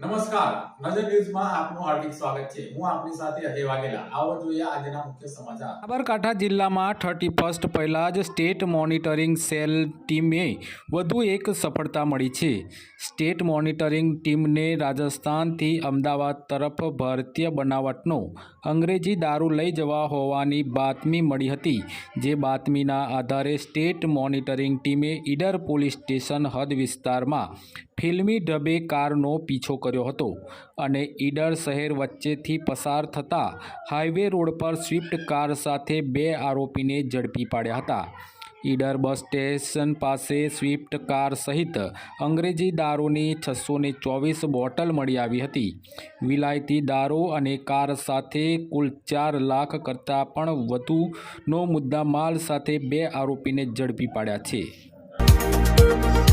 નમસ્કાર. નજર ન્યૂઝમાં આપનું હાર્દિક સ્વાગત છે. હું આપની સાથે અજય વાઘેલા. આવો જોઈએ આજના મુખ્ય સમાચાર. સાબરકાંઠા જિલ્લામાં થર્ટી ફર્સ્ટ પહેલાં જ સ્ટેટ મોનિટરિંગ સેલ ટીમે વધુ એક સફળતા મળી છે. સ્ટેટ મોનિટરિંગ ટીમને રાજસ્થાનથી અમદાવાદ તરફ ભારતીય બનાવટનો અંગ્રેજી દારૂ લઈ જવા હોવાની બાતમી મળી હતી. જે બાતમીના આધારે સ્ટેટ મોનિટરિંગ ટીમે ઈડર પોલીસ સ્ટેશન હદ વિસ્તારમાં ફિલ્મી ઢબે કારનો પીછો કર્યો હતો અને ઈડર શહેર વચ્ચેથી પસાર થતા હાઈવે રોડ પર સ્વિફ્ટ કાર સાથે બે આરોપીને ઝડપી પાડ્યા હતા. ઈડર બસ સ્ટેશન પાસે સ્વિફ્ટ કાર સહિત અંગ્રેજી દારૂની છસો ને ચોવીસ બોટલ મળી આવી હતી. વિલાયતી દારૂ અને કાર સાથે કુલ ચાર લાખ કરતાં પણ વધુનો મુદ્દામાલ સાથે બે આરોપીને ઝડપી પાડ્યા છે.